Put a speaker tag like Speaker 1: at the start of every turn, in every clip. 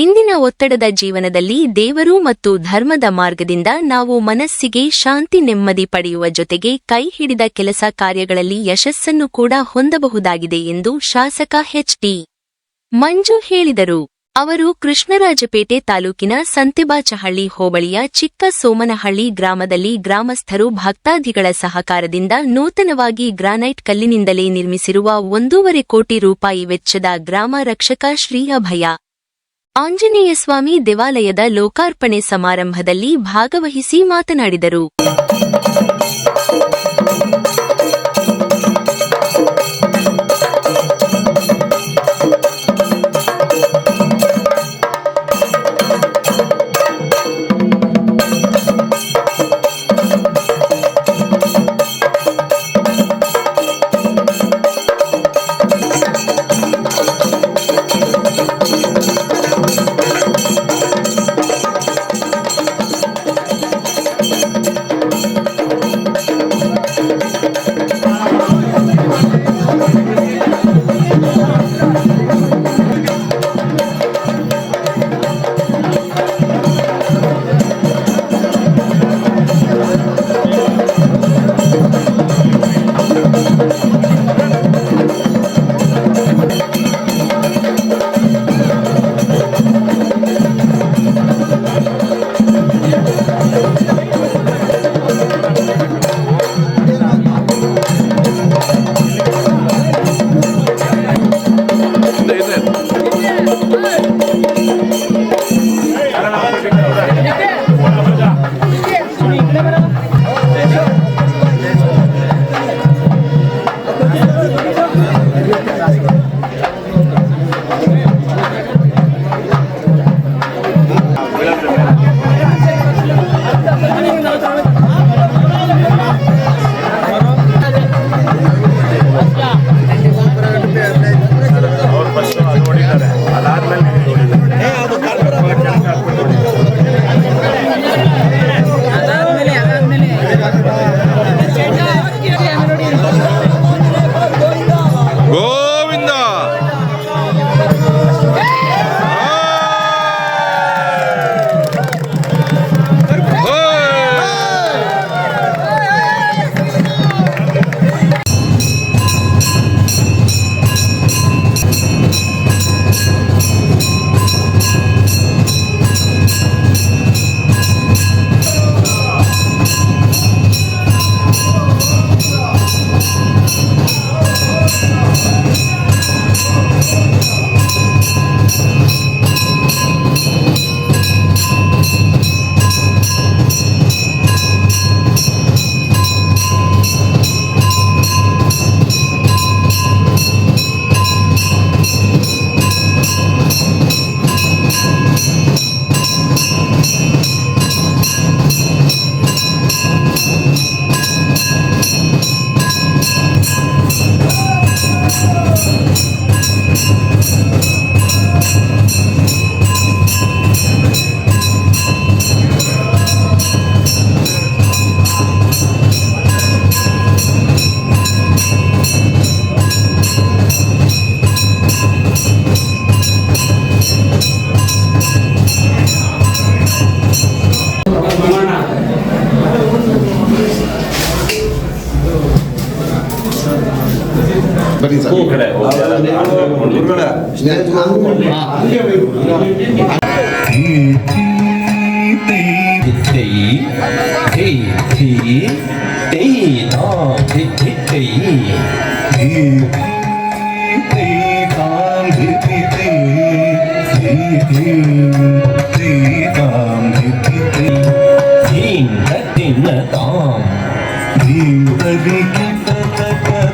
Speaker 1: ಇಂದಿನ ಒತ್ತಡದ ಜೀವನದಲ್ಲಿ ದೇವರು ಮತ್ತು ಧರ್ಮದ ಮಾರ್ಗದಿಂದ ನಾವು ಮನಸ್ಸಿಗೆ ಶಾಂತಿ ನೆಮ್ಮದಿ ಪಡೆಯುವ ಜೊತೆಗೆ ಕೈ ಹಿಡಿದ ಕೆಲಸ ಕಾರ್ಯಗಳಲ್ಲಿ ಯಶಸ್ಸನ್ನು ಕೂಡ ಹೊಂದಬಹುದಾಗಿದೆ ಎಂದು ಶಾಸಕ ಎಚ್ಟಿ ಮಂಜು ಹೇಳಿದರು. ಅವರು ಕೃಷ್ಣರಾಜಪೇಟೆ ತಾಲೂಕಿನ ಸಂತೆಬಾಚಹಳ್ಳಿ ಹೋಬಳಿಯ ಚಿಕ್ಕ ಸೋಮನಹಳ್ಳಿ ಗ್ರಾಮದಲ್ಲಿ ಗ್ರಾಮಸ್ಥರು ಭಕ್ತಾದಿಗಳ ಸಹಕಾರದಿಂದ ನೂತನವಾಗಿ ಗ್ರಾನೈಟ್ ಕಲ್ಲಿನಿಂದಲೇ ನಿರ್ಮಿಸಿರುವ ಒಂದೂವರೆ ಕೋಟಿ ರೂಪಾಯಿ ವೆಚ್ಚದ ಗ್ರಾಮ ರಕ್ಷಕ ಶ್ರೀ ಅಭಯ ಆಂಜನೇಯ ಸ್ವಾಮಿ ದೇವಾಲಯದ ಲೋಕಾರ್ಪಣೆ ಸಮಾರಂಭದಲ್ಲಿ ಭಾಗವಹಿಸಿ ಮಾತನಾಡಿದರು.
Speaker 2: ಬನ್ನಿ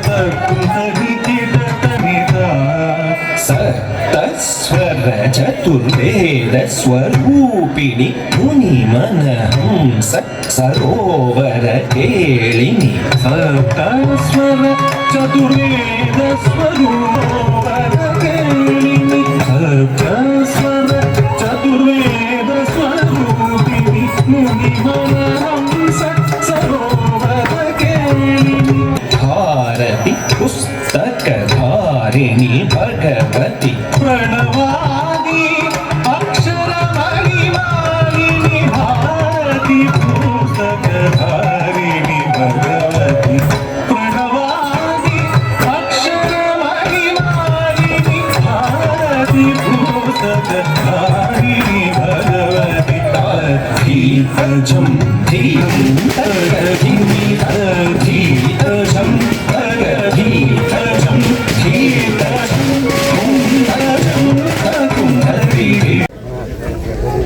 Speaker 2: ಸರ್
Speaker 3: सप्तस्वर चतुर्वेद स्वरूपिणि मुनिमनहं सरोवर केलिनि सप्तस्वर चतुर्वेद स्वरूप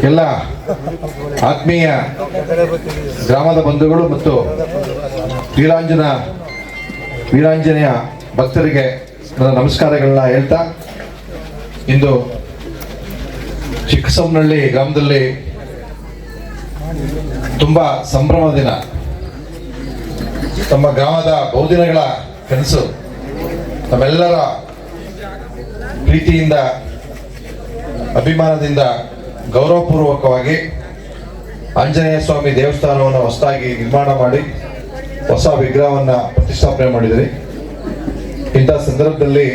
Speaker 4: ಎಲ್ಲ ಆತ್ಮೀಯ ಗ್ರಾಮದ ಬಂಧುಗಳು ಮತ್ತು ವೀರಾಂಜನ, ವೀರಾಂಜನೆಯ ಭಕ್ತರಿಗೆ ನನ್ನ ನಮಸ್ಕಾರಗಳನ್ನ ಹೇಳ್ತಾ, ಇಂದು ಚಿಕ್ಕಸಮ್ಮನಹಳ್ಳಿ ಗ್ರಾಮದಲ್ಲಿ ತುಂಬಾ ಸಂಭ್ರಮ ದಿನ. ತಮ್ಮ ಗ್ರಾಮದ ಬಹುದಿನಗಳ ಕನಸು, ತಮ್ಮೆಲ್ಲರ ಪ್ರೀತಿಯಿಂದ, ಅಭಿಮಾನದಿಂದ ಗೌರವಪೂರ್ವಕವಾಗಿ ಆಂಜನೇಯ ಸ್ವಾಮಿ ದೇವಸ್ಥಾನವನ್ನು ಹೊಸದಾಗಿ ನಿರ್ಮಾಣ ಮಾಡಿ ಹೊಸ ವಿಗ್ರಹವನ್ನು ಪ್ರತಿಷ್ಠಾಪನೆ ಮಾಡಿದ್ರಿ. ಇಂಥ ಸಂದರ್ಭದಲ್ಲಿ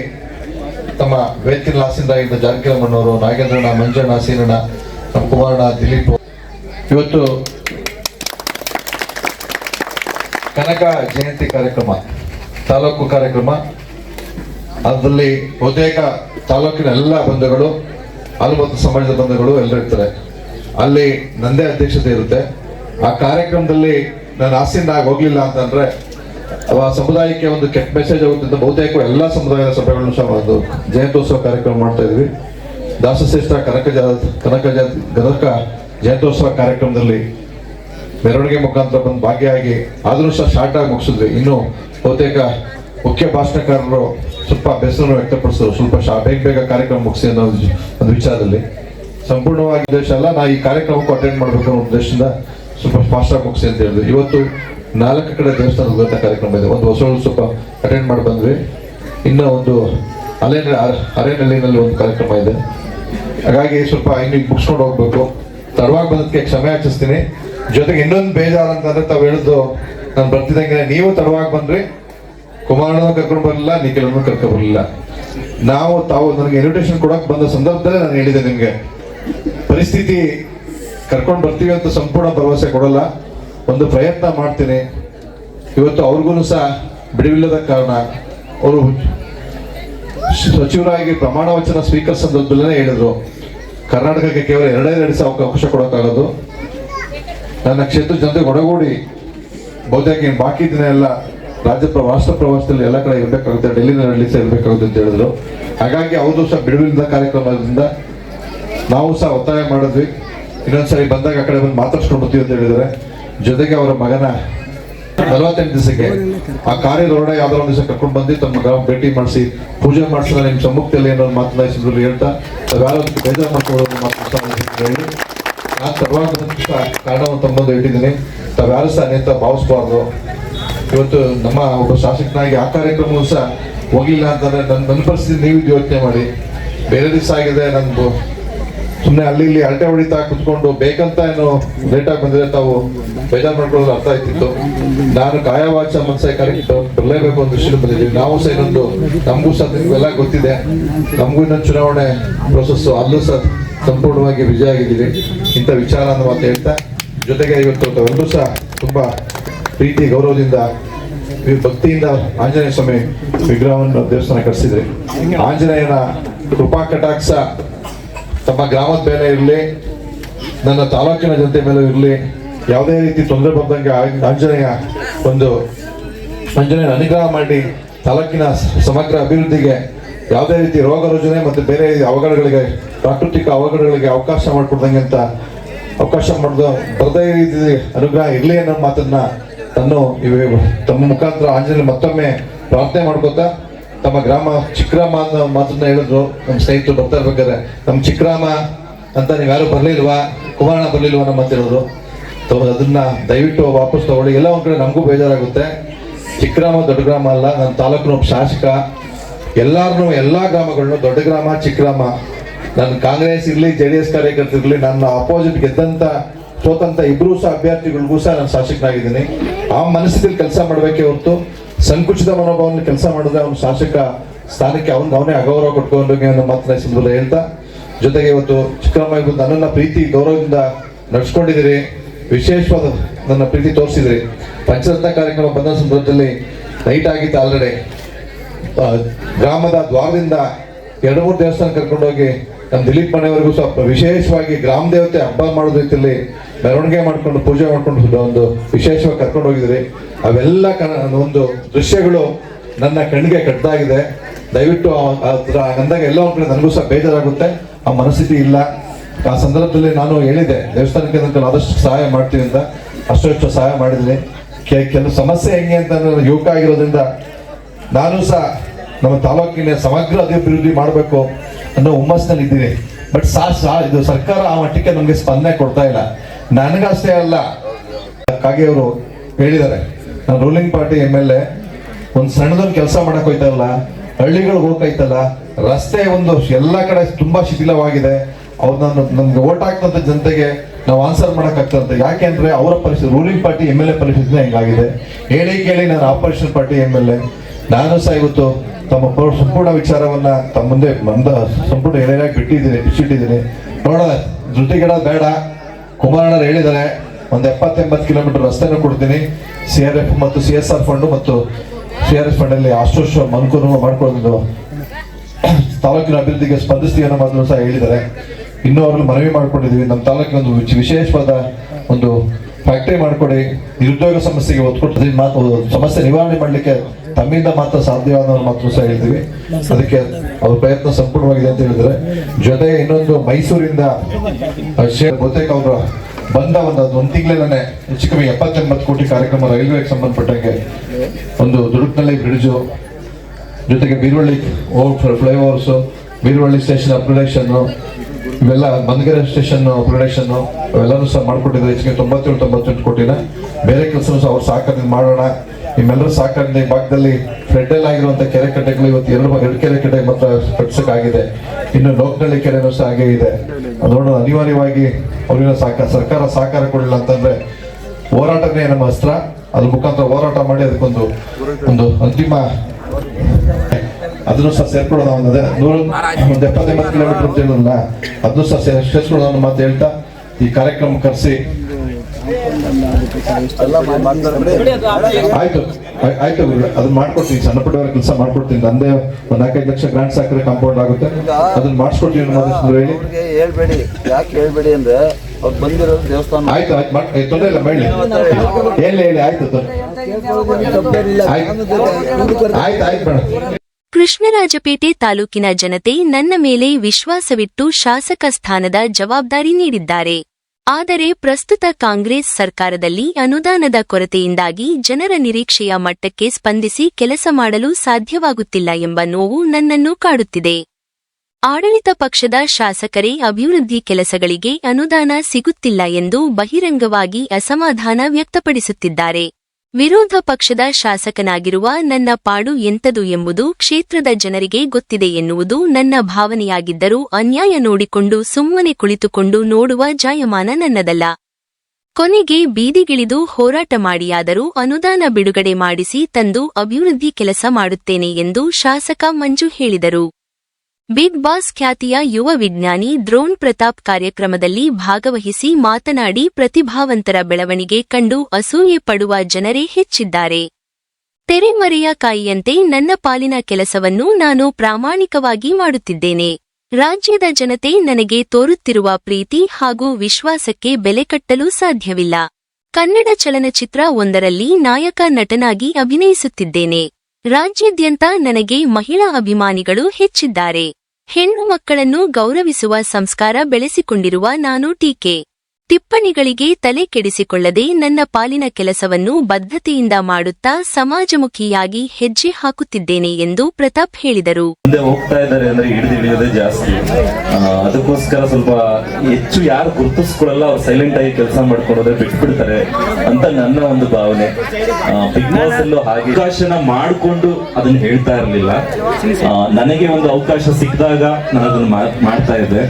Speaker 4: ತಮ್ಮ ವೇದಿಕೆ ಲಾಸಿಂದ ಜಾರಕಿರಮ್ಮನವರು ನಾಗೇಂದ್ರಣ್ಣ, ಮಂಜಣ್ಣ, ಸೀನಣ್ಣ, ನಮ್ಮ ಕುಮಾರಣ್ಣ, ದಿಲೀಪ್. ಇವತ್ತು ಕನಕ ಜಯಂತಿ ಕಾರ್ಯಕ್ರಮ, ತಾಲೂಕು ಕಾರ್ಯಕ್ರಮ. ಅದರಲ್ಲಿ ಬಹುತೇಕ ತಾಲೂಕಿನ ಎಲ್ಲ ಬಂಧುಗಳು ಹಲವತ್ತು ಸಮಾಜದ ಬಂಧುಗಳು ಎಲ್ಲರೂ ಇರ್ತಾರೆ. ಅಲ್ಲಿ ನಂದೇ ಅಧ್ಯಕ್ಷತೆ ಇರುತ್ತೆ. ಆ ಕಾರ್ಯಕ್ರಮದಲ್ಲಿ ನಾನು ಆಸೆಯಿಂದ ಹೋಗ್ಲಿಲ್ಲ ಅಂತಂದ್ರೆ ಆ ಸಮುದಾಯಕ್ಕೆ ಒಂದು ಕೆಟ್ಟ ಮೆಸೇಜ್ ಆಗುತ್ತಿದ್ದ ಬಹುತೇಕ ಎಲ್ಲ ಸಮುದಾಯದ ಸಭೆಗಳನ್ನು ಸಹ ಒಂದು ಜಯಂತ್ಯೋತ್ಸವ ಕಾರ್ಯಕ್ರಮ ಮಾಡ್ತಾ ಇದ್ವಿ. ದಾಸಶ್ರೇಷ್ಠ ಕನಕ ಜಾ ಕನಕ ಜಾ ಕನಕ ಜಯಂತ್ಯೋತ್ಸವ ಕಾರ್ಯಕ್ರಮದಲ್ಲಿ ಮೆರವಣಿಗೆ ಮುಖಾಂತರ ಬಂದು ಭಾಗಿಯಾಗಿ, ಆದರೂ ಸಹ ಶಾರ್ಟ್ ಆಗಿ ಮುಗಿಸಿದ್ವಿ. ಇನ್ನು ಬಹುತೇಕ ಮುಖ್ಯ ಭಾಷಣಕಾರರು ಸ್ವಲ್ಪ ಬೇಸರ ವ್ಯಕ್ತಪಡಿಸೋದು, ಸ್ವಲ್ಪ ಶಾ, ಬೇಗ ಬೇಗ ಕಾರ್ಯಕ್ರಮ ಮುಗಿಸಿ ಅನ್ನೋ ಒಂದು ವಿಚಾರದಲ್ಲಿ. ಸಂಪೂರ್ಣವಾಗಿ ಉದ್ದೇಶ ಅಲ್ಲ, ನಾ ಈ ಕಾರ್ಯಕ್ರಮಕ್ಕೂ ಅಟೆಂಡ್ ಮಾಡಬೇಕು ಅನ್ನೋ ಉದ್ದೇಶದಿಂದ ಸ್ವಲ್ಪ ಫಾಸ್ಟ್ ಆಗಿ ಮುಗಿಸಿ ಅಂತ ಹೇಳಿದ್ವಿ ಇವತ್ತು ನಾಲ್ಕು ಕಡೆ ದೇವಸ್ಥಾನ ಉದ್ಘಾಟನಾ ಕಾರ್ಯಕ್ರಮ ಇದೆ. ಒಂದು ಹೊಸ ಸ್ವಲ್ಪ ಅಟೆಂಡ್ ಮಾಡಿ ಬಂದ್ವಿ. ಇನ್ನು ಒಂದು ಅಲೆ ಅರೆನಳ್ಳಿನಲ್ಲಿ ಒಂದು ಕಾರ್ಯಕ್ರಮ ಇದೆ. ಹಾಗಾಗಿ ಸ್ವಲ್ಪ ಇನ್ನು ಮುಗಿಸ್ಕೊಂಡು ಹೋಗ್ಬೇಕು. ತಡವಾಗಿ ಬಂದಕ್ಕೆ ಕ್ಷಮೆ ಯಾಚಿಸ್ತೀನಿ ಜೊತೆಗೆ ಇನ್ನೊಂದು ಬೇಜಾರು ಅಂತಂದ್ರೆ ತಾವು ಹೇಳಿದ್ದು ನಾನು ಬರ್ತಿದ್ದಂಗೆ ನೀವು ತಡವಾಗಿ ಬಂದ್ರಿ. ಕುಮಾರಣ್ಣ ಕರ್ಕೊಂಡು ಬರಲಿಲ್ಲ ನಿಖಿಲನ್ನು ಕರ್ಕೊಂಡು ಬರಲಿಲ್ಲ. ನಾವು ತಾವು ನನಗೆ ಇನ್ವಿಟೇಷನ್ ಕೊಡಕ್ ಬಂದ ಸಂದರ್ಭದಲ್ಲೇ ನಾನು ಹೇಳಿದೆ ನಿಮ್ಗೆ. ಪರಿಸ್ಥಿತಿ ಕರ್ಕೊಂಡು ಬರ್ತೀವಿ ಅಂತ ಸಂಪೂರ್ಣ ಭರವಸೆ ಕೊಡಲ್ಲ. ಒಂದು ಪ್ರಯತ್ನ ಮಾಡ್ತೀನಿ. ಇವತ್ತು ಅವ್ರಿಗೂ ಸಹ ಬಿಡುವಿಲ್ಲದ ಕಾರಣ ಅವರು ಸಚಿವರಾಗಿ ಪ್ರಮಾಣ ವಚನ ಸ್ವೀಕರಿಸ ಸಂದರ್ಭದಲ್ಲೇ ಹೇಳಿದ್ರು. ಕರ್ನಾಟಕಕ್ಕೆ ಕೇವಲ ಎರಡೇ ಎರಡು ಸಾವಿರ ಅವಕಾಶ ಕೊಡೋಕ್ಕಾಗೋದು. ನನ್ನ ಕ್ಷೇತ್ರ ಜನತೆಗೆ ಒಡಗೂಡಿ. ಬಹುತೇಕ ಬಾಕಿ ದಿನ ಎಲ್ಲ ರಾಜ್ಯ ಪ್ರವಾಸ ಪ್ರವಾಸದಲ್ಲಿ ಎಲ್ಲ ಕಡೆ ಇರಬೇಕಾಗುತ್ತೆ ಡೆಲ್ಲಿನಲ್ಲಿ ಸಹ ಇರಬೇಕಾಗುತ್ತೆ ಅಂತ ಹೇಳಿದ್ರು. ಹಾಗಾಗಿ ಅವರು ಸಹ ಬಿಡುವಿನಿಂದ ಕಾರ್ಯಕ್ರಮದಿಂದ ನಾವು ಸಹ ಒತ್ತಾಯ ಮಾಡಿದ್ವಿ. ಇನ್ನೊಂದ್ಸರಿ ಬಂದಾಗ ಆ ಕಡೆ ಬಂದು ಮಾತಾಡ್ಸ್ಕೊಂಡು ಬರ್ತೀವಿ ಅಂತ ಹೇಳಿದ್ರೆ ಜೊತೆಗೆ ಅವರ ಮಗನ ನಲವತ್ತೆಂಟು ದಿವಸಕ್ಕೆ ಆ ಕಾರ್ಯ ಯಾವ್ದೋ ಒಂದು ದಿವಸ ಕರ್ಕೊಂಡು ಬಂದು ತಮ್ಮ ಗ್ರಾಮ ಭೇಟಿ ಮಾಡಿಸಿ ಪೂಜೆ ಮಾಡಿಸಿದ ನಿಮ್ಮ ಸಮ್ಮುಖದಲ್ಲಿ ಏನೋ ಮಾತನಾಡಿಸಿದ್ರು ಹೇಳ್ತಾ ಯಾರೋ ಬೇಜಾರು ಮಾಡ್ಕೊಳ್ಳೋದು ಮಾತು ಹೇಳಿ. ನಾನು ತರುವಾಗ ಕಾರಣವನ್ನು ತಮ್ಮಂದು ಇಟ್ಟಿದ್ದೀನಿ ತಾವ್ಯಾರು ಸಹ ನೇತ ಭಾವಿಸಬಾರ್ದು. ಇವತ್ತು ನಮ್ಮ ಒಬ್ಬ ಶಾಸಕನಾಗಿ ಆ ಕಾರ್ಯಕ್ರಮವೂ ಸಹ ಹೋಗಿಲ್ಲ ಅಂತಂದ್ರೆ ನನ್ನ ನನ್ನ ಪರಿಸ್ಥಿತಿ ನೀವು ಯೋಚನೆ ಮಾಡಿ. ಬೇರೆ ದಿವಸ ಆಗಿದೆ ನನ್ನದು ಸುಮ್ಮನೆ ಅಲ್ಲಿ ಇಲ್ಲಿ ಅಲ್ಟೆ ಹೊಡಿತಾ ಕುತ್ಕೊಂಡು ಬೇಕಂತ ಏನು ಲೇಟಾಗಿ ಬಂದಿದೆ, ತಾವು ಬೇಜಾರು ಮಾಡ್ಕೊಳ್ಳೋದು ಅರ್ಥ ಆಯ್ತಿತ್ತು. ನಾನು ಕಾಯವಾಚ ಮನಸ್ಸೆ ಕಾರ್ಯಕ್ರಮ ಬರಲೇಬೇಕು ಅಂತ ವಿಷಯ ಬಂದಿದ್ದೀವಿ ನಾವು ಸಹ ಇನ್ನೊಂದು, ನಮಗೂ ಸಹ ನಿಮಗೆಲ್ಲ ಗೊತ್ತಿದೆ. ನಮಗೂ ಇನ್ನೊಂದು ಚುನಾವಣೆ ಪ್ರೊಸೆಸ್ ಅಲ್ಲೂ ಸಹ ಸಂಪೂರ್ಣವಾಗಿ ವಿಜಯ ಆಗಿದ್ದೀವಿ. ಇಂಥ ವಿಚಾರ ಅಂತ ಮಾತು ಹೇಳ್ತಾ, ಜೊತೆಗೆ ಇವತ್ತು ತಾವೆಲ್ಲರೂ ಸಹ ತುಂಬ ಪ್ರೀತಿ, ಗೌರವದಿಂದ ಈ ಭಕ್ತಿಯಿಂದ ಆಂಜನೇಯ ಸ್ವಾಮಿ ವಿಗ್ರಹವನ್ನು ದೇವಸ್ಥಾನ ಕಟ್ಟಿಸಿದ್ರಿ. ಆಂಜನೇಯನ ಕೃಪಾ ಕಟಾಕ್ಷ ತಮ್ಮ ಗ್ರಾಮದ ಮೇಲೆ ಇರಲಿ, ನನ್ನ ತಾಲೂಕಿನ ಜನತೆ ಮೇಲೆ ಇರಲಿ, ಯಾವುದೇ ರೀತಿ ತೊಂದರೆ ಬಂದಂಗೆ ಆಂಜನೇಯ ಒಂದು ಆಂಜನೇಯನ ಅನುಗ್ರಹ ಮಾಡಿ ತಾಲೂಕಿನ ಸಮಗ್ರ ಅಭಿವೃದ್ಧಿಗೆ ಯಾವುದೇ ರೀತಿ ರೋಗ ರುಜನೆ ಮತ್ತು ಬೇರೆ ಅವಘಡಗಳಿಗೆ, ಪ್ರಾಕೃತಿಕ ಅವಘಡಗಳಿಗೆ ಅವಕಾಶ ಮಾಡಿಕೊಡ್ದಂಗೆ ಅಂತ ಅವಕಾಶ ಮಾಡಿದ ಬರದೇ ರೀತಿ ಅನುಗ್ರಹ ಇರಲಿ ಅನ್ನೋ ಮಾತನ್ನ ತನ್ನು ತಮ್ಮ ಮುಖಾಂತರ ಆಂಜನೇಯ ಮತ್ತೊಮ್ಮೆ ಪ್ರಾರ್ಥನೆ ಮಾಡ್ಕೋತಾ ತಮ್ಮ ಗ್ರಾಮ ಚಿಕ್ಕರಾಮ ಅನ್ನೋ ಮಾತನ್ನ ಹೇಳಿದ್ರು. ನಮ್ಮ ಸ್ನೇಹಿತರು ಬರ್ತಾ ಇರ್ಬೇಕಾದ್ರೆ, ನಮ್ಮ ಚಿಕ್ಕರಾಮ ಅಂತ ನೀವು ಯಾರು ಬರ್ಲಿಲ್ವಾ? ಬರಲಿಲ್ವಾ ಬರ್ಲಿಲ್ವಾ? ನಮ್ಮ ಅಂತ ತಾವು ಅದನ್ನ ದಯವಿಟ್ಟು ವಾಪಸ್ ತಗೊಳ್ಳಿ. ಎಲ್ಲ ಒಂದ್ ಕಡೆ ನಮಗೂ ಬೇಜಾರಾಗುತ್ತೆ. ಚಿಕ್ಕರಾಮ ದೊಡ್ಡ ಗ್ರಾಮ ಅಲ್ಲ ನನ್ನ ತಾಲೂಕಿನ ಒಬ್ಬ ಶಾಸಕ. ಎಲ್ಲಾರನು, ಎಲ್ಲಾ ಗ್ರಾಮಗಳನ್ನು ದೊಡ್ಡ ಗ್ರಾಮ ಚಿಕ್ಕರಾಮ ನನ್ನ ಕಾಂಗ್ರೆಸ್ ಇರ್ಲಿ, ಜೆ ಡಿ ಎಸ್ ಕಾರ್ಯಕರ್ತರಿರ್ಲಿ, ನನ್ನ ಅಪೋಸಿಟ್ ಗೆದ್ದಂತ ಸೋತಂತ ಇಬ್ರು ಸಹ ಅಭ್ಯರ್ಥಿಗಳಿಗೂ ಸಹ ನಾನು ಶಾಸಕನಾಗಿದ್ದೀನಿ. ಆ ಮನಸ್ಸಿನಲ್ಲಿ ಕೆಲಸ ಮಾಡಬೇಕೇ ಹೊರತು ಸಂಕುಚಿತ ಮನೋಭಾವನೆ ಕೆಲಸ ಮಾಡಿದ್ರೆ ಅವನು ಶಾಸಕ ಸ್ಥಾನಕ್ಕೆ ಅವನು ಅವನೇ ಅಗೌರವ ಕೊಟ್ಕೊಂಡು ಅನ್ನೋ ಮಾತನ್ನ ಸಂದರ್ಭದಲ್ಲಿ ಹೇಳ್ತಾ ಜೊತೆಗೆ ಇವತ್ತು ಚಿಕ್ಕಮ್ಮ ನನ್ನನ್ನ ಪ್ರೀತಿ, ಗೌರವದಿಂದ ನಡ್ಸ್ಕೊಂಡಿದ್ದೀರಿ. ವಿಶೇಷವಾದ ನನ್ನ ಪ್ರೀತಿ ತೋರಿಸಿದ್ರಿ. ಪಂಚರತ್ನ ಕಾರ್ಯಕ್ರಮ ಬಂದ ಸಂದರ್ಭದಲ್ಲಿ ನೈಟ್ ಆಗಿತ್ತು ಆಲ್ರೆಡಿ ಗ್ರಾಮದ ದ್ವಾರದಿಂದ ಎರಡು ಮೂರು ದೇವಸ್ಥಾನ ಕರ್ಕೊಂಡೋಗಿ ನಮ್ಮ ದಿಲೀಪ್ ಮನೆಯವರೆಗೂ ಸ್ವಲ್ಪ ವಿಶೇಷವಾಗಿ ಗ್ರಾಮ ದೇವತೆ ಹಬ್ಬ ಮಾಡೋ ರೀತಿಯಲ್ಲಿ ಮೆರವಣಿಗೆ ಮಾಡ್ಕೊಂಡು, ಪೂಜೆ ಮಾಡ್ಕೊಂಡು ಒಂದು ವಿಶೇಷವಾಗಿ ಕರ್ಕೊಂಡು ಹೋಗಿದ್ರಿ. ಅವೆಲ್ಲ ಒಂದು ದೃಶ್ಯಗಳು ನನ್ನ ಕಣ್ಣಿಗೆ ಕಟ್ಟಾಗಿದೆ ದಯವಿಟ್ಟು ಆ ಅಂದಾಗ ಎಲ್ಲ ಒಂದು ಕಡೆ ನನಗೂ ಸಹ ಬೇಜಾರಾಗುತ್ತೆ. ಆ ಮನಸ್ಥಿತಿ ಇಲ್ಲ. ಆ ಸಂದರ್ಭದಲ್ಲಿ ನಾನು ಹೇಳಿದೆ ದೇವಸ್ಥಾನಕ್ಕೆ ನಾನು ಆದಷ್ಟು ಸಹಾಯ ಮಾಡ್ತೀನಿ ಅಂತ. ಅಷ್ಟು ಸಹಾಯ ಮಾಡಿದ್ರಿ ಕೆಲವು ಸಮಸ್ಯೆ ಹೆಂಗೆ ಅಂತ ಯುವಕ ಆಗಿರೋದ್ರಿಂದ ನಾನು ಸಹ ನಮ್ಮ ತಾಲೂಕಿನ ಸಮಗ್ರ ಅಭಿವೃದ್ಧಿ ಮಾಡಬೇಕು. ಅನ್ನೋ ಹುಮ್ಮಸ್ನಲ್ಲಿ ಇದ್ದೀನಿ ಬಟ್ ಸಾ ಇದು ಸರ್ಕಾರ ಆ ಮಟ್ಟಕ್ಕೆ ನಮಗೆ ಸ್ಪಂದನೆ ಕೊಡ್ತಾ ಇಲ್ಲ. ನನಗಷ್ಟೇ ಅಲ್ಲ, ಕಾಗೆ ಅವರು ಹೇಳಿದ್ದಾರೆ. ನಾನು ruling party M L A ಒಂದು ಸಣ್ಣದೊಂದು ಕೆಲಸ ಮಾಡಕ್ ಹೋಯ್ತಲ್ಲ, ಹಳ್ಳಿಗಳಿಗೆ ಹೋಗ್ತೈತಲ್ಲ ರಸ್ತೆ ಒಂದು ಎಲ್ಲ ಕಡೆ ತುಂಬಾ ಶಿಥಿಲವಾಗಿದೆ. ಅವ್ರನ್ನ ನಮ್ಗೆ ಓಟ್ ಹಾಕ್ತಂತ ಜನತೆಗೆ ನಾವು ಆನ್ಸರ್ ಮಾಡಕ್ಕಾಗ್ತಂತೆ ಯಾಕೆಂದ್ರೆ ಅವರ ಪರಿಸ್ಥಿತಿ ruling party M L A ಪರಿಸ್ಥಿತಿ ಹೆಂಗಾಗಿದೆ. ಹೇಳಿ ಕೇಳಿ ನಾನು opposition party M L A ನಾನು ಸಹ ಇವತ್ತು ತಮ್ಮ ಪೂರ್- ಸಂಪೂರ್ಣ ವಿಚಾರವನ್ನ ತಮ್ಮ ಮುಂದೆ ಬಂದ ಸಂಪೂರ್ಣ ಏನೇನಾಗಿ ಬಿಟ್ಟಿದ್ದೀನಿ, ಬಿಚ್ಚಿಟ್ಟಿದ್ದೀನಿ. ನೋಡ ಧೃತಿಗಿಡ ಬೇಡ. ಕುಮಾರಣ್ಣರು ಹೇಳಿದ್ದಾರೆ ಒಂದು ಎಪ್ಪತ್ತೆಂಬತ್ತು ಕಿಲೋಮೀಟರ್ ರಸ್ತೆನೂ ಕೊಡ್ತೀನಿ. ಸಿ ಆರ್ ಎಫ್ ಮತ್ತು ಸಿ ಎಸ್ ಆರ್ ಫಂಡ್ ಮತ್ತು ಸಿ ಆರ್ ಎಫ್ ಫಂಡ್ ಅಲ್ಲಿ ಅಷ್ಟು ಅನುಕೂಲ ಮಾಡ್ಕೊಳ್ಳೋದು ತಾಲೂಕಿನ ಅಭಿವೃದ್ಧಿಗೆ ಸ್ಪಂದಿಸ್ತೀವಿ ಅನ್ನೋ ಮಾತನ್ನು ಸಹ ಹೇಳಿದ್ದಾರೆ. ಇನ್ನೂ ಅವ್ರಲ್ಲಿ ಮನವಿ ಮಾಡ್ಕೊಂಡಿದ್ದೀವಿ. ನಮ್ಮ ತಾಲೂಕಿನ ಒಂದು ವಿಶೇಷವಾದ ಒಂದು ಫ್ಯಾಕ್ಟರಿ ಮಾಡಿಕೊಡಿ. ನಿರುದ್ಯೋಗ ಸಮಸ್ಯೆಗೆ ಒತ್ತು ಕೊಟ್ಟು ಸಮಸ್ಯೆ ನಿವಾರಣೆ ಮಾಡಲಿಕ್ಕೆ ತಮ್ಮಿಂದ ಮಾತ್ರ ಸಾಧ್ಯ ಅನ್ನೋ ಮಾತು ಸಹ ಹೇಳ್ತೀವಿ ಅದಕ್ಕೆ ಅವ್ರ ಪ್ರಯತ್ನ ಸಂಪೂರ್ಣವಾಗಿದೆ ಅಂತ ಹೇಳಿದ್ರೆ, ಜೊತೆ ಇನ್ನೊಂದು ಮೈಸೂರಿಂದ ಬಹುತೇಕ ಅವರು ಬಂದ ಒಂದು ಒಂದು ತಿಂಗಳಲ್ಲೇ ಹೆಚ್ಚು ಕಮ್ಮಿ ಎಪ್ಪತ್ತೆಂಬತ್ತು ಕೋಟಿ ಕಾರ್ಯಕ್ರಮ ರೈಲ್ವೆಗೆ ಸಂಬಂಧಪಟ್ಟಂಗೆ ಒಂದು ದುಡುಕ್ನಲ್ಲಿ ಬ್ರಿಡ್ಜು, ಜೊತೆಗೆ ಬೀರುವಳ್ಳಿ ಫ್ಲೈಓವರ್ಸು ಬೀರುವಳ್ಳಿ ಸ್ಟೇಷನ್ ಅಪ್ಗ್ರೇಡೇಷನ್ ಇವೆಲ್ಲ ಬಂದಗೆರೆ ಸ್ಟೇಷನ್ ಅಪ್ಗ್ರೇಡೇಷನ್ ಅವೆಲ್ಲನೂ ಸಹ ಮಾಡ್ಕೊಟ್ಟಿದ್ದಾರೆ. ಹೆಚ್ಚಿಗೆ ತೊಂಬತ್ತೇಳು, ತೊಂಬತ್ತೆಂಟು ಕೋಟಿನ. ಬೇರೆ ಕೆಲಸ ಸಹ ಅವ್ರ ಸಹಕಾರದಿಂದ ಮಾಡೋಣ. ನಿಮ್ಮೆಲ್ಲರೂ ಸಹಕಾರದಿಂದ ಈ ಭಾಗದಲ್ಲಿ ಫ್ಲಡ್ ಆಗಿರುವಂಥ ಕೆರೆ ಕಟ್ಟೆಗಳು ಇವತ್ತು ಎರಡು ಎರಡು ಕೆರೆ ಕಟ್ಟೆ ಮಾತ್ರ ಕಟ್ಸೋಕ್ಕಾಗಿದೆ ಇನ್ನು ಲೋಕನಳ್ಳಿ ಕೆರೆನೂ ಸಹ ಹಾಗೆ ಇದೆ. ಅದನ್ನು ಅನಿವಾರ್ಯವಾಗಿ ಅವ್ರಿನ ಸಹಕಾರ, ಸರ್ಕಾರ ಸಹಕಾರ ಕೊಡಲಿಲ್ಲ ಅಂತಂದ್ರೆ ಹೋರಾಟನೇ ನಮ್ಮ ಅಸ್ತ್ರ. ಅದ್ರ ಮುಖಾಂತರ ಹೋರಾಟ ಮಾಡಿ ಅದಕ್ಕೊಂದು, ಒಂದು ಅಂತಿಮ ಅದನ್ನು ಸಹ ಸೇರ್ಕೊಳ್ಳೋಣ ಅನ್ನೋದೇ. ನೂರ ಒಂದು ಎಪ್ಪತ್ತೆಂಬತ್ತು ಕಿಲೋಮೀಟರ್ ಅಂತ ಹೇಳಿದ್ರಲ್ಲ ಅದನ್ನು ಸಹ ಸೇರಿಸ್ಕೊಳ್ಳೋಣ ಮತ್ತೆ ಅನ್ನೋ ಮಾತು ಹೇಳ್ತಾ ಈ ಕಾರ್ಯಕ್ರಮ ಕರೆಸಿ ಆಯ್ತು. ಆಯ್- ಆಯ್ತು. ಅದನ್ನ ಮಾಡ್ಕೊಡ್ತೀನಿ. ಸಣ್ಣ ಪುಟ್ಟವರ ಕೆಲಸ ಮಾಡ್ಕೊಡ್ತೀನಿ. ಅಂದೇ ಒಂದ್ ನಾಲ್ಕೈದು ಲಕ್ಷ ಗ್ರಾಂಟ್ಸ್ ಸಾಕ್ರೆ ಕಾಂಪೌಂಡ್ ಆಗುತ್ತೆ. ಅದನ್ನ ಮಾಡಿಸ್ಕೊಡ್ತೀನಿ
Speaker 2: ಹೇಳ್ಬೇಡಿ. ಯಾಕೆ ಹೇಳ್ಬೇಡಿ ಅಂದ್ರೆ ಅವ್ರು ಬಂದಿರೋ ದೇವಸ್ಥಾನ.
Speaker 4: ಆಯ್ತು ಆಯ್ತು ತೊಂದರೆ ಇಲ್ಲ ಹೇಳಿ ಹೇಳಿ ಹೇಳಿ ಆಯ್ತು ತೊಂದ್ರೆ. ಆಯ್ತು ಆಯ್ತು ಆಯ್ತು ಮೇಡಮ್
Speaker 1: ಕೃಷ್ಣರಾಜಪೇಟೆ ತಾಲೂಕಿನ ಜನತೆ ನನ್ನ ಮೇಲೆ ವಿಶ್ವಾಸವಿಟ್ಟು ಶಾಸಕ ಸ್ಥಾನದ ಜವಾಬ್ದಾರಿ ನೀಡಿದ್ದಾರೆ. ಆದರೆ ಪ್ರಸ್ತುತ ಕಾಂಗ್ರೆಸ್ ಸರ್ಕಾರದಲ್ಲಿ ಅನುದಾನದ ಕೊರತೆಯಿಂದಾಗಿ ಜನರ ನಿರೀಕ್ಷೆಯ ಮಟ್ಟಕ್ಕೆ ಸ್ಪಂದಿಸಿ ಕೆಲಸ ಮಾಡಲು ಸಾಧ್ಯವಾಗುತ್ತಿಲ್ಲ ಎಂಬ ನೋವು ನನ್ನನ್ನು ಕಾಡುತ್ತಿದೆ. ಆಡಳಿತ ಪಕ್ಷದ ಶಾಸಕರೇ ಅಭಿವೃದ್ಧಿ ಕೆಲಸಗಳಿಗೆ ಅನುದಾನ ಸಿಗುತ್ತಿಲ್ಲ ಎಂದು ಬಹಿರಂಗವಾಗಿ ಅಸಮಾಧಾನ ವ್ಯಕ್ತಪಡಿಸುತ್ತಿದ್ದಾರೆ. ವಿರೋಧ ಪಕ್ಷದ ಶಾಸಕನಾಗಿರುವ ನನ್ನ ಪಾಡು ಎಂತದು ಎಂಬುದು ಕ್ಷೇತ್ರದ ಜನರಿಗೆ ಗೊತ್ತಿದೆ ಎನ್ನುವುದು ನನ್ನ ಭಾವನೆಯಾಗಿದ್ದರೂ ಅನ್ಯಾಯ ನೋಡಿಕೊಂಡು ಸುಮ್ಮನೆ ಕುಳಿತುಕೊಂಡು ನೋಡುವ ಜಾಯಮಾನ ನನ್ನದಲ್ಲ. ಕೊನೆಗೆ ಬೀದಿಗಿಳಿದು ಹೋರಾಟ ಮಾಡಿಯಾದರೂ ಅನುದಾನ ಬಿಡುಗಡೆ ಮಾಡಿಸಿ ತಂದು ಅಭಿವೃದ್ಧಿ ಕೆಲಸ ಮಾಡುತ್ತೇನೆ ಎಂದು ಶಾಸಕ ಮಂಜು ಹೇಳಿದರು. ಬಿಗ್ ಬಾಸ್ ಖ್ಯಾತಿಯ ಯುವ ವಿಜ್ಞಾನಿ ದ್ರೋಣ್ ಪ್ರತಾಪ್ ಕಾರ್ಯಕ್ರಮದಲ್ಲಿ ಭಾಗವಹಿಸಿ ಮಾತನಾಡಿ ಪ್ರತಿಭಾವಂತರ ಬೆಳವಣಿಗೆ ಕಂಡು ಅಸೂಯೆ ಪಡುವ ಜನರೇ ಹೆಚ್ಚಿದ್ದಾರೆ. ತೆರೆಮರೆಯ ಕಾಯಿಯಂತೆ ನನ್ನ ಪಾಲಿನ ಕೆಲಸವನ್ನು ನಾನು ಪ್ರಾಮಾಣಿಕವಾಗಿ ಮಾಡುತ್ತಿದ್ದೇನೆ. ರಾಜ್ಯದ ಜನತೆ ನನಗೆ ತೋರುತ್ತಿರುವ ಪ್ರೀತಿ ಹಾಗೂ ವಿಶ್ವಾಸಕ್ಕೆ ಬೆಲೆ ಕಟ್ಟಲು ಸಾಧ್ಯವಿಲ್ಲ. ಕನ್ನಡ ಚಲನಚಿತ್ರ ಒಂದರಲ್ಲಿ ನಾಯಕ ನಟನಾಗಿ ಅಭಿನಯಿಸುತ್ತಿದ್ದೇನೆ. ರಾಜ್ಯಾದ್ಯಂತ ನನಗೆ ಮಹಿಳಾ ಅಭಿಮಾನಿಗಳು ಹೆಚ್ಚಿದ್ದಾರೆ. ಹೆಣ್ಣು ಮಕ್ಕಳನ್ನು ಗೌರವಿಸುವ ಸಂಸ್ಕಾರ ಬೆಳೆಸಿಕೊಂಡಿರುವ ನಾನು ಟೀಕೆ ಟಿಪ್ಪಣಿಗಳಿಗೆ ತಲೆ ಕೆಡಿಸಿಕೊಳ್ಳದೆ ನನ್ನ ಪಾಲಿನ ಕೆಲಸವನ್ನು ಬದ್ಧತೆಯಿಂದ ಮಾಡುತ್ತಾ ಸಮಾಜಮುಖಿಯಾಗಿ ಹೆಜ್ಜೆ ಹಾಕುತ್ತಿದ್ದೇನೆ ಎಂದು ಪ್ರತಾಪ್ ಹೇಳಿದರು.
Speaker 5: ಮುಂದೆ ಹೋಗ್ತಾ ಇದ್ದಾರೆ ಅಂದ್ರೆ ಹಿಡಿದು ಹಿಡಿಯೋದೇ ಜಾಸ್ತಿ. ಅದಕ್ಕೋಸ್ಕರ ಸ್ವಲ್ಪ ಹೆಚ್ಚು ಯಾರು ಗುರುತಿಸ್ಕೊಳ್ಳಲ್ಲ, ಅವ್ರು ಸೈಲೆಂಟ್ ಆಗಿ ಕೆಲಸ ಮಾಡ್ಕೊಡೋದ್ರೆ ಬಿಟ್ಬಿಡ್ತಾರೆ ಅಂತ ನನ್ನ ಒಂದು ಭಾವನೆ. ಬಿಗ್ ಬಾಸ್ ಅಲ್ಲೂ ಹಾಗೆ ಅವಕಾಶನ ಮಾಡಿಕೊಂಡು ಅದನ್ನ ಹೇಳ್ತಾ ಇರಲಿಲ್ಲ. ನನಗೆ ಒಂದು ಅವಕಾಶ ಸಿಕ್ಕಿದಾಗ ನಾನು ಅದನ್ನ ಮಾಡ್ತಾ ಇದ್ದೆ.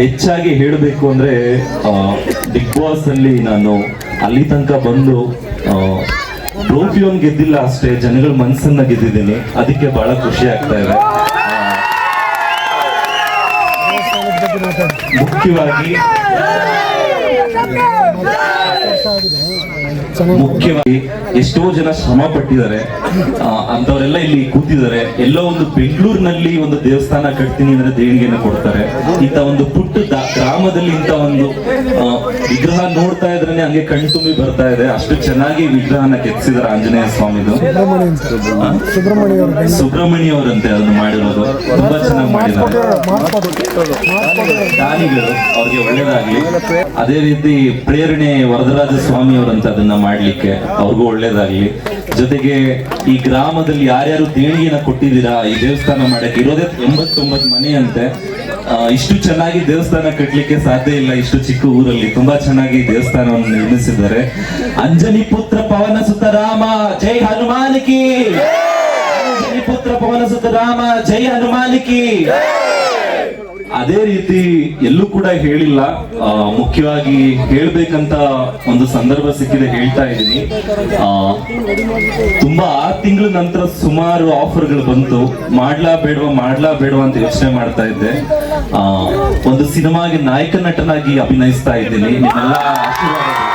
Speaker 5: ಹೆಚ್ಚಾಗಿ ಹೇಳಬೇಕು ಅಂದ್ರೆ ಬಿಗ್ ಬಾಸ್ ಅಲ್ಲಿ ನಾನು ಅಲ್ಲಿ ತನಕ ಬಂದು ಟ್ರೋಫಿಯೊಂದು ಗೆದ್ದಿಲ್ಲ ಅಷ್ಟೇ, ಜನಗಳ ಮನಸ್ಸನ್ನ ಗೆದ್ದಿದ್ದೀನಿ. ಅದಕ್ಕೆ ಬಹಳ ಖುಷಿ ಆಗ್ತಾ ಇದೆ. ಮುಖ್ಯವಾಗಿ ಮುಖ್ಯವಾಗಿ ಎಷ್ಟೋ ಜನ ಶ್ರಮ ಪಟ್ಟಿದ್ದಾರೆ. ಅಂತವರೆಲ್ಲ ಇಲ್ಲಿ ಕೂತಿದ್ದಾರೆ. ಎಲ್ಲೋ ಒಂದು ಬೆಂಗಳೂರಿನಲ್ಲಿ ಒಂದು ದೇವಸ್ಥಾನ ಕಟ್ತೀನಿ ಅಂದ್ರೆ ದೇಣಿಗೆಯನ್ನು ಕೊಡ್ತಾರೆ. ಇಂತ ಒಂದು ಪುಟ್ಟ ಗ್ರಾಮದಲ್ಲಿ ಇಂತ ಒಂದು ವಿಗ್ರಹ ನೋಡ್ತಾ ಇದ್ರೆ ಹಂಗೆ ಕಣ್ತುಂಬಿ ಬರ್ತಾ ಇದೆ. ಅಷ್ಟು ಚೆನ್ನಾಗಿ ವಿಗ್ರಹನ ಕೆತ್ತಿಸಿದಾರೆ ಆಂಜನೇಯ ಸ್ವಾಮಿದು? ಸುಬ್ರಹ್ಮಣ್ಯ ಅವರಂತೆ ಅದನ್ನು ಮಾಡಿರೋದು. ತುಂಬಾ ಚೆನ್ನಾಗಿ ಮಾಡಿದ್ದಾರೆ. ದಾನಿಗಳು ಅವ್ರಿಗೆ ಒಳ್ಳೇದಾಗ್ಲಿ. ಅದೇ ರೀತಿ ಪ್ರೇರಣೆ ವರದರಾಜ ಸ್ವಾಮಿ ಅವರಂತ ಅದನ್ನ ಮಾಡ್ಲಿಕ್ಕೆ ಅವ್ರಿಗೂ ಒಳ್ಳೇದಾಗ್ಲಿ. ಜೊತೆಗೆ ಈ ಗ್ರಾಮದಲ್ಲಿ ಯಾರ್ಯಾರು ದೇಣಿಗೆನ ಕೊಟ್ಟಿದ್ದೀರಾ, ಈ ದೇವಸ್ಥಾನ ಮಾಡಕ್ಕೆ, ಇರೋದೇ ಎಂಬತ್ತೊಂಬತ್ತು ಮನೆ ಅಂತೆ ಇಷ್ಟು ಚೆನ್ನಾಗಿ ದೇವಸ್ಥಾನ ಕಟ್ಟಲಿಕ್ಕೆ ಸಾಧ್ಯ ಇಲ್ಲ, ಇಷ್ಟು ಚಿಕ್ಕ ಊರಲ್ಲಿ. ತುಂಬಾ ಚೆನ್ನಾಗಿ ದೇವಸ್ಥಾನವನ್ನು ನಿರ್ಮಿಸಿದ್ದಾರೆ. ಅಂಜನಿ ಪುತ್ರ ಪವನ ಸುತ ರಾಮ, ಜೈ ಹನುಮಾನಿಕಿ ಅಂಜನಿ ಪುತ್ರ ಪವನ ಸುತ ರಾಮ, ಜೈ ಹನುಮಾನಿಕಿ ಅದೇ ರೀತಿ ಎಲ್ಲೂ ಕೂಡ ಹೇಳಿಲ್ಲ. ಮುಖ್ಯವಾಗಿ ಹೇಳ್ಬೇಕಂತ ಒಂದು ಸಂದರ್ಭ ಸಿಕ್ಕಿದೆ ಹೇಳ್ತಾ ಇದ್ದೀನಿ. ಆ, ತುಂಬಾ ಆರು ತಿಂಗಳ ನಂತರ ಸುಮಾರು ಆಫರ್ಗಳು ಬಂತು. ಮಾಡ್ಲಾ ಬೇಡವಾ ಮಾಡ್ಲಾ ಬೇಡವಾ ಅಂತ ಯೋಚನೆ ಮಾಡ್ತಾ ಇದ್ದೆ. ಆ, ಒಂದು ಸಿನಿಮಾಗೆ ನಾಯಕ ನಟನಾಗಿ ಅಭಿನಯಿಸ್ತಾ ಇದ್ದೀನಿ. ನಿಮ್ಮೆಲ್ಲ ಆಶೀರ್ವಾದ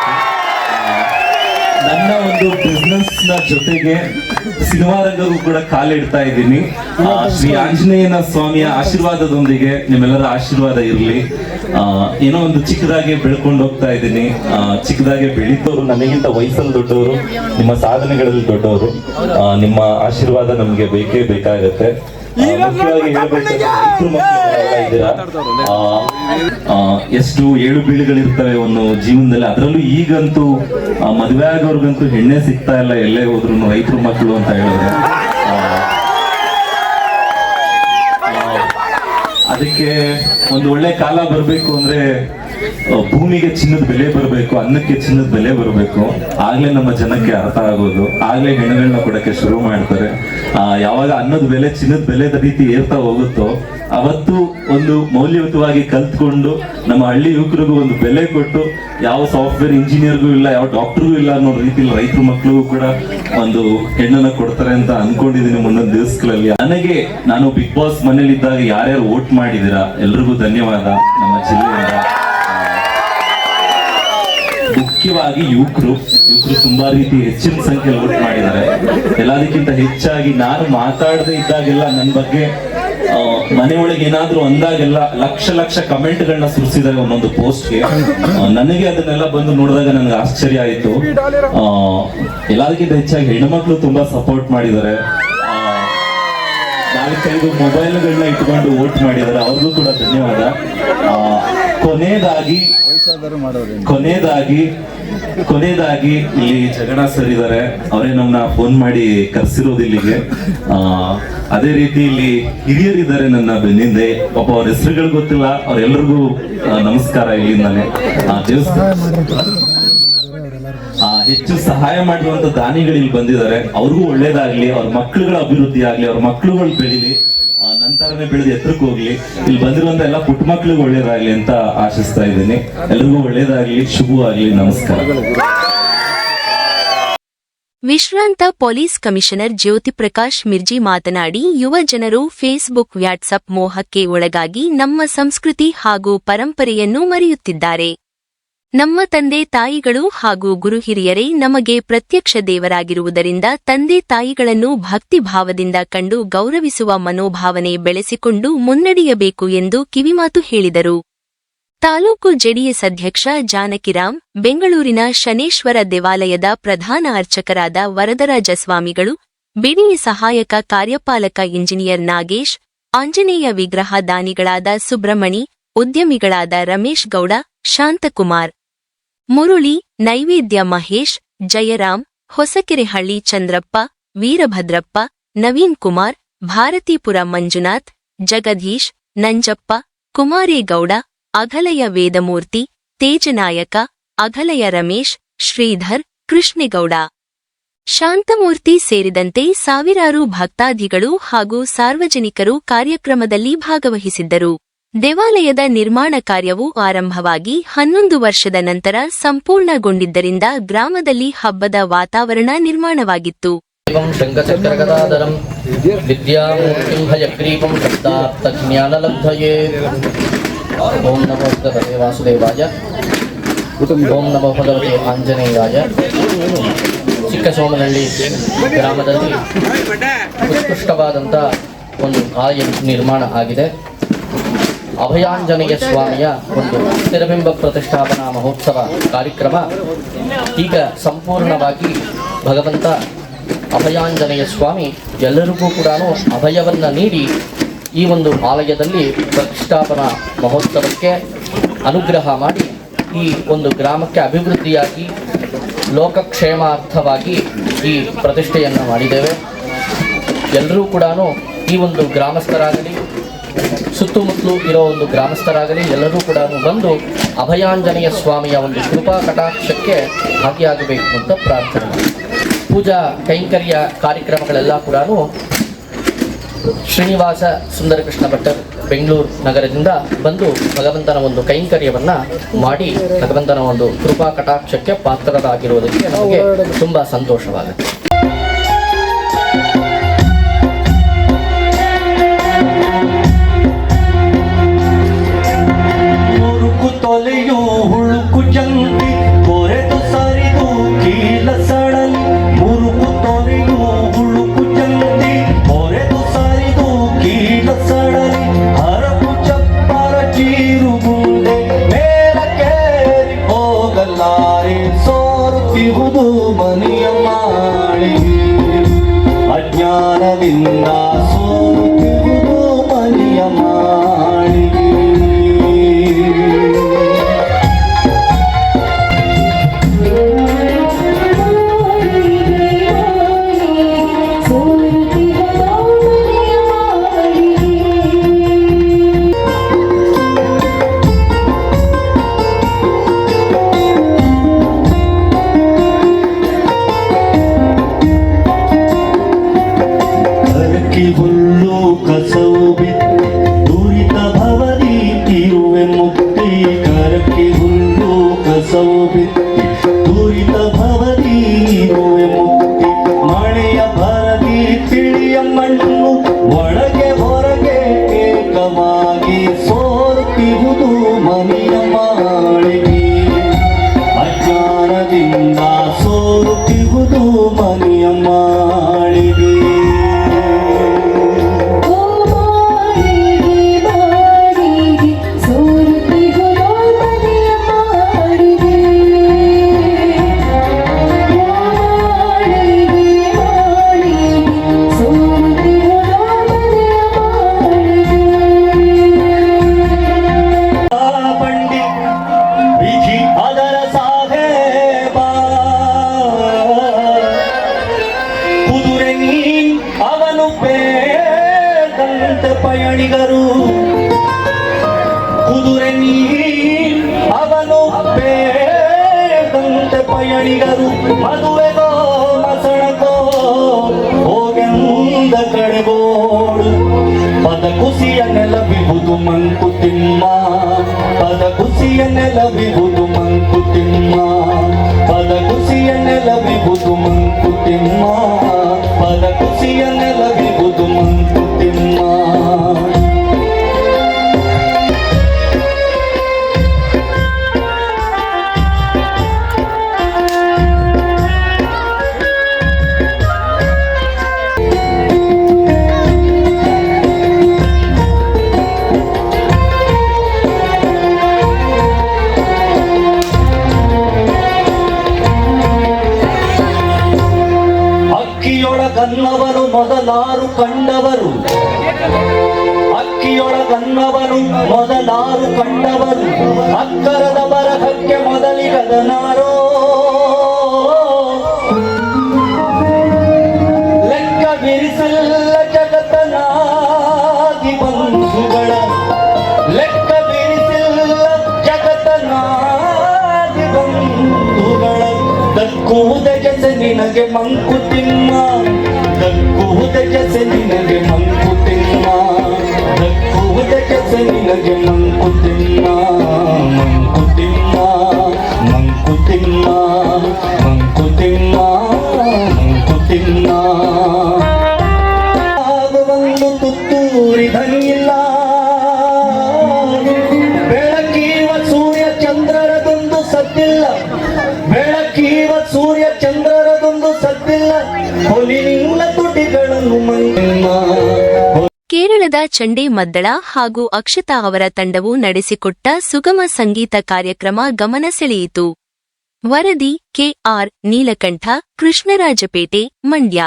Speaker 5: ಒಂದು ಬಿಸ್ನೆಸ್ನ ಜೊತೆಗೆ ಸಿನಿಮಾ ರಂಗಕ್ಕೂ ಕೂಡ ಕಾಲಿಡ್ತಾ ಇದ್ದೀನಿ. ಶ್ರೀ ಆಂಜನೇಯನ ಸ್ವಾಮಿಯ ಆಶೀರ್ವಾದದೊಂದಿಗೆ ನಿಮ್ಮೆಲ್ಲರ ಆಶೀರ್ವಾದ ಇರಲಿ. ಏನೋ ಒಂದು ಚಿಕ್ಕದಾಗಿ ಬೆಳ್ಕೊಂಡು ಹೋಗ್ತಾ ಇದ್ದೀನಿ. ಚಿಕ್ಕದಾಗಿ ಬೆಳೀತವ್ರು ನನಗಿಂತ ವಯಸ್ಸಲ್ಲಿ ದೊಡ್ಡವರು, ನಿಮ್ಮ ಸಾಧನೆಗಳಲ್ಲಿ ದೊಡ್ಡವರು ನಿಮ್ಮ ಆಶೀರ್ವಾದ ನಮಗೆ ಬೇಕೇ ಬೇಕಾಗತ್ತೆ. ಮುಖ್ಯವಾಗಿ ಹೇಳ್ಬೇಕಂದ್ರೆ ಎಷ್ಟು ಏಳು ಬೀಳುಗಳಿರ್ತವೆ ಒಂದು ಜೀವನದಲ್ಲಿ ಅದರಲ್ಲೂ ಈಗಂತೂ ಮದುವೆ ಆಗೋರ್ಗಂತೂ ಹೆಣ್ಣೆ ಸಿಗ್ತಾ ಇಲ್ಲ ಎಲ್ಲೇ ಹೋದ್ರು ರೈತರು ಮಕ್ಕಳು ಅಂತ ಹೇಳಿದ್ರೆ. ಅದಕ್ಕೆ ಒಂದು ಒಳ್ಳೆ ಕಾಲ ಬರಬೇಕು ಅಂದ್ರೆ ಭೂಮಿಗೆ ಚಿನ್ನದ ಬೆಲೆ ಬರಬೇಕು ಅನ್ನಕ್ಕೆ ಚಿನ್ನದ ಬೆಲೆ ಬರಬೇಕು. ಆಗ್ಲೇ ನಮ್ಮ ಜನಕ್ಕೆ ಅರ್ಥ ಆಗೋದು. ಆಗ್ಲೇ ಹೆಣ್ಣುಗಳನ್ನ ಕೊಡಕ್ಕೆ ಶುರು ಮಾಡ್ತಾರೆ. ಆ, ಯಾವಾಗ ಅನ್ನದ ಬೆಲೆ ಚಿನ್ನದ ಬೆಲೆದ ರೀತಿ ಏರ್ತಾ ಹೋಗುತ್ತೋ ಅವತ್ತು ಒಂದು ಮೌಲ್ಯಯುತವಾಗಿ ಕಲ್ತ್ಕೊಂಡು ನಮ್ಮ ಹಳ್ಳಿ ಯುವಕರಿಗೂ ಒಂದು ಬೆಲೆ ಕೊಟ್ಟು ಯಾವ ಸಾಫ್ಟ್ವೇರ್ ಇಂಜಿನಿಯರ್ಗೂ ಇಲ್ಲ ಯಾವ ಡಾಕ್ಟರ್ಗೂ ಇಲ್ಲ ಅನ್ನೋ ರೀತಿ ರೈತರ ಮಕ್ಕಳಿಗೂ ಕೂಡ ಒಂದು ಹೆಣ್ಣನ್ನ ಕೊಡ್ತಾರೆ ಅಂತ ಅನ್ಕೊಂಡಿದ್ದೀನಿ ಮುಂದೊಂದು ದಿವಸಗಳಲ್ಲಿ. ನನಗೆ ನಾನು ಬಿಗ್ ಬಾಸ್ ಮನೇಲಿ ಇದ್ದಾಗ ಯಾರ್ಯಾರು ವೋಟ್ ಮಾಡಿದಿರಾ ಎಲ್ರಿಗೂ ಧನ್ಯವಾದ. ನಮ್ಮ ಜಿಲ್ಲೆಯಿಂದ ಮುಖ್ಯವಾಗಿ ಯುವಕರು ಯುವಕರು ತುಂಬಾ ರೀತಿ ಹೆಚ್ಚಿನ ಸಂಖ್ಯೆ ವೋಟ್ ಮಾಡಿದ್ದಾರೆ. ಎಲ್ಲದಕ್ಕಿಂತ ಹೆಚ್ಚಾಗಿ ನಾನು ಮಾತಾಡದೆ ಇದ್ದಾಗೆಲ್ಲ ನನ್ನ ಬಗ್ಗೆ ಮನೆ ಒಳಗೆ ಏನಾದ್ರೂ ಅಂದಾಗೆಲ್ಲ ಲಕ್ಷ ಲಕ್ಷ ಕಮೆಂಟ್ ಗಳನ್ನ ಸುರಿಸಿದ್ದಾರೆ ಒಂದೊಂದು ಪೋಸ್ಟ್ಗೆ. ನನಗೆ ಅದನ್ನೆಲ್ಲ ಬಂದು ನೋಡಿದಾಗ ನನಗೆ ಆಶ್ಚರ್ಯ ಆಯಿತು. ಎಲ್ಲದಕ್ಕಿಂತ ಹೆಚ್ಚಾಗಿ ಹೆಣ್ಮಕ್ಳು ತುಂಬಾ ಸಪೋರ್ಟ್ ಮಾಡಿದ್ದಾರೆ. ನಾಲ್ಕೈದು ಮೊಬೈಲ್ಗಳನ್ನ ಇಟ್ಕೊಂಡು ವೋಟ್ ಮಾಡಿದ್ದಾರೆ. ಅವ್ರಿಗೂ ಕೂಡ ಧನ್ಯವಾದ. ಕೊನೆಯದಾಗಿ ಕೊನೆಯದಾಗಿ ಕೊನೆಯದಾಗಿ ಇಲ್ಲಿ ಜಗಣ ಸರ್ ಇದ್ದಾರೆ ಅವರೇ ನಮ್ಮನ್ನ ಫೋನ್ ಮಾಡಿ ಕರೆಸಿರೋದು ಇಲ್ಲಿಗೆ. ಆ, ಅದೇ ರೀತಿ ಇಲ್ಲಿ ಹಿರಿಯರಿದ್ದಾರೆ ನನ್ನ ಬೆನ್ನಿಂದೆ. ಪಾಪ ಅವ್ರ ಹೆಸರುಗಳು ಗೊತ್ತಿಲ್ಲ. ಅವರೆಲ್ಲರಿಗೂ ನಮಸ್ಕಾರ ಇಲ್ಲಿಂದಾನೆ. ಹೆಚ್ಚು ಸಹಾಯ ಮಾಡುವಂತ ದಾನಿಗಳು ಇಲ್ಲಿ ಬಂದಿದ್ದಾರೆ. ಅವ್ರಿಗೂ ಒಳ್ಳೇದಾಗ್ಲಿ ಅವ್ರ ಮಕ್ಕಳುಗಳ ಅಭಿವೃದ್ಧಿ ಆಗ್ಲಿ ಅವ್ರ ಮಕ್ಕಳುಗಳು ಬೆಳಿಲಿ. ನಂತರನೇ ಬೆಳೆದು ಎತ್ತರಕ್ಕೆ ಹೋಗ್ಲಿ. ಇಲ್ಲಿ ಬಂದಿರುವಂತ ಎಲ್ಲ ಪುಟ್ಟ ಮಕ್ಳಿಗೆ ಒಳ್ಳೇದಾಗ್ಲಿ ಅಂತ ಆಶಿಸ್ತಾ ಇದ್ದೀನಿ. ಎಲ್ರಿಗೂ ಒಳ್ಳೇದಾಗ್ಲಿ, ಶುಭವಾಗ್ಲಿ, ನಮಸ್ಕಾರ.
Speaker 1: ವಿಶ್ರಾಂತ ಪೊಲೀಸ್ ಕಮಿಷನರ್ ಜ್ಯೋತಿ ಪ್ರಕಾಶ್ ಮಿರ್ಜಿ ಮಾತನಾಡಿ, ಯುವ ಜನರು ಫೇಸ್ಬುಕ್, ವ್ಯಾಟ್ಸಪ್ ಮೋಹಕ್ಕೆ ಒಳಗಾಗಿ ನಮ್ಮ ಸಂಸ್ಕೃತಿ ಹಾಗೂ ಪರಂಪರೆಯನ್ನು ಮರೆಯುತ್ತಿದ್ದಾರೆ. ನಮ್ಮ ತಂದೆ ತಾಯಿಗಳು ಹಾಗೂ ಗುರು ಹಿರಿಯರೇ ನಮಗೆ ಪ್ರತ್ಯಕ್ಷ ದೇವರಾಗಿರುವುದರಿಂದ ತಂದೆ ತಾಯಿಗಳನ್ನು ಭಕ್ತಿಭಾವದಿಂದ ಕಂಡು ಗೌರವಿಸುವ ಮನೋಭಾವನೆ ಬೆಳೆಸಿಕೊಂಡು ಮುನ್ನಡೆಯಬೇಕು ಎಂದು ಕಿವಿಮಾತು ಹೇಳಿದರು. ತಾಲೂಕು ಜೆಡಿಎಸ್ ಅಧ್ಯಕ್ಷ ಜಾನಕಿರಾಮ್, ಬೆಂಗಳೂರಿನ ಶನೇಶ್ವರ ದೇವಾಲಯದ ಪ್ರಧಾನ ಅರ್ಚಕರಾದ ವರದರಾಜ ಸ್ವಾಮಿಗಳು ಸಹಾಯಕ ಕಾರ್ಯಪಾಲಕ ಇಂಜಿನಿಯರ್ ನಾಗೇಶ್, ಆಂಜನೇಯ ವಿಗ್ರಹ ದಾನಿಗಳಾದ ಸುಬ್ರಹ್ಮಣಿ, ಉದ್ಯಮಿಗಳಾದ ರಮೇಶ್ ಗೌಡ, ಶಾಂತಕುಮಾರ್. ಮುರುಳಿ, ನೈವೇದ್ಯ ಮಹೇಶ್, ಜಯರಾಮ್, ಹೊಸಕೆರೆಹಳ್ಳಿ ಚಂದ್ರಪ್ಪ, ವೀರಭದ್ರಪ್ಪ, ನವೀನ್ ಕುಮಾರ್, ಭಾರತೀಪುರ ಮಂಜುನಾಥ್, ಜಗದೀಶ್, ನಂಜಪ್ಪ, ಕುಮಾರೇಗೌಡ, ಅಘಲಯ ವೇದಮೂರ್ತಿ, ತೇಜನಾಯಕ, ಅಘಲಯ ರಮೇಶ್, ಶ್ರೀಧರ್, ಕೃಷ್ಣೇಗೌಡ. ಶಾಂತಮೂರ್ತಿ ಸೇರಿದಂತೆ ಸಾವಿರಾರು ಭಕ್ತಾದಿಗಳು ಹಾಗೂ ಸಾರ್ವಜನಿಕರು ಕಾರ್ಯಕ್ರಮದಲ್ಲಿ ಭಾಗವಹಿಸಿದ್ದರು. ದೇವಾಲಯದ ನಿರ್ಮಾಣ ಕಾರ್ಯವು ಆರಂಭವಾಗಿ ಹನ್ನೊಂದು ವರ್ಷದ ನಂತರ ಸಂಪೂರ್ಣಗೊಂಡಿದ್ದರಿಂದ ಗ್ರಾಮದಲ್ಲಿ ಹಬ್ಬದ ವಾತಾವರಣ ನಿರ್ಮಾಣವಾಗಿತ್ತು.
Speaker 6: ಓಂ ನಮೋ ಭಗವತೆ ವಾಸುದೇವಾಯ. ಓಂ ನಮೋ ಭಗವತೆ ಆಂಜನೇಯಾಯ. ಚಿಕ್ಕ ಸೋಮನಹಳ್ಳಿ ಗ್ರಾಮದಲ್ಲಿ ಉತ್ಕೃಷ್ಟವಾದಂಥ ಒಂದು ಆಯ ನಿರ್ಮಾಣ ಆಗಿದೆ. ಅಭಯಾಂಜನೇಯ ಸ್ವಾಮಿಯ ಒಂದು ಸ್ಥಿರಬಿಂಬ ಪ್ರತಿಷ್ಠಾಪನಾ ಮಹೋತ್ಸವ ಕಾರ್ಯಕ್ರಮ. ಈಗ ಸಂಪೂರ್ಣವಾಗಿ ಭಗವಂತ ಅಭಯಾಂಜನೇಯ ಸ್ವಾಮಿ ಎಲ್ಲರಿಗೂ ಕೂಡ ಅಭಯವನ್ನು ನೀಡಿ ಈ ಒಂದು ಆಲಯದಲ್ಲಿ ಪ್ರತಿಷ್ಠಾಪನಾ ಮಹೋತ್ಸವಕ್ಕೆ ಅನುಗ್ರಹ ಮಾಡಿ ಈ ಒಂದು ಗ್ರಾಮಕ್ಕೆ ಅಭಿವೃದ್ಧಿಯಾಗಿ ಲೋಕಕ್ಷೇಮಾರ್ಥವಾಗಿ ಈ ಪ್ರತಿಷ್ಠೆಯನ್ನು ಮಾಡಿದ್ದೇವೆ. ಎಲ್ಲರೂ ಕೂಡ ಈ ಒಂದು ಗ್ರಾಮಸ್ಥರಾಗಲಿ ಸುತ್ತಮುತ್ತಲು ಇರೋ ಒಂದು ಗ್ರಾಮಸ್ಥರಾಗಲಿ, ಎಲ್ಲರೂ ಕೂಡ ಬಂದು ಅಭಯಾಂಜನೇಯ ಸ್ವಾಮಿಯ ಒಂದು ಕೃಪಾ ಕಟಾಕ್ಷಕ್ಕೆ ಭಾಗಿಯಾಗಬೇಕು ಅಂತ ಪ್ರಾರ್ಥನೆ ಪೂಜಾ ಕೈಂಕರ್ಯ ಕಾರ್ಯಕ್ರಮಗಳೆಲ್ಲ ಕೂಡ ಶ್ರೀನಿವಾಸ ಸುಂದರಕೃಷ್ಣ ಭಟ್ಟರ್ ಬೆಂಗಳೂರು ನಗರದಿಂದ ಬಂದು ಭಗವಂತನ ಒಂದು ಕೈಂಕರ್ಯವನ್ನು ಮಾಡಿ, ಭಗವಂತನ ಒಂದು ಕೃಪಾ ಕಟಾಕ್ಷಕ್ಕೆ ಪಾತ್ರರಾಗಿರುವುದಕ್ಕೆ ನಮಗೆ ತುಂಬ ಸಂತೋಷವಾಗುತ್ತೆ.
Speaker 3: ಕರಕಿ ಹುಲ್ಲು ಕಸವು ಬಿತ್ತಿ ದುರಿತ ಭವದಿ ಇರುವೆ ಬೇದಂತೆ ಪಯಣಿಗರು. ಕುದುರೆ ನೀ ಅವನು ಬೇದಂತೆ ಪಯಣಿಗರು. ಮದುವೆಗೋ ಮಸಣಗೋ ಹೋಗೆಂದ ಕಡೆಗೋಡು ಪದ ಕುಸಿಯ ನೆಲವಿಹುದು ಮಂಕುತಿಮ್ಮ ಪದ ಕುಸಿಯ ನೆಲವಿಹುದು ಮಂಕುತಿಮ್ಮ ಪದ ಕುಸಿಯ ನೆಲವಿಹುದು ಮಂಕುತಿಮ್ಮ ಪದ ಕುಸಿಯ ನೆಲವಿಹುದು ದಕ್ಕುವುದೇ ಜಸೆ ನಿನಗೆ ಮಂಕುತಿಮ್ಮ
Speaker 1: ಕೇರಳದ ಚಂಡೆ ಮದ್ದಳ ಹಾಗೂ ಅಕ್ಷತಾ ಅವರ ತಂಡವು ನಡೆಸಿಕೊಟ್ಟ ಸುಗಮ ಸಂಗೀತ ಕಾರ್ಯಕ್ರಮ ಗಮನ ಸೆಳೆಯಿತು. ವರದಿ ಕೆಆರ್ ನೀಲಕಂಠ, ಕೃಷ್ಣರಾಜಪೇಟೆ, ಮಂಡ್ಯ.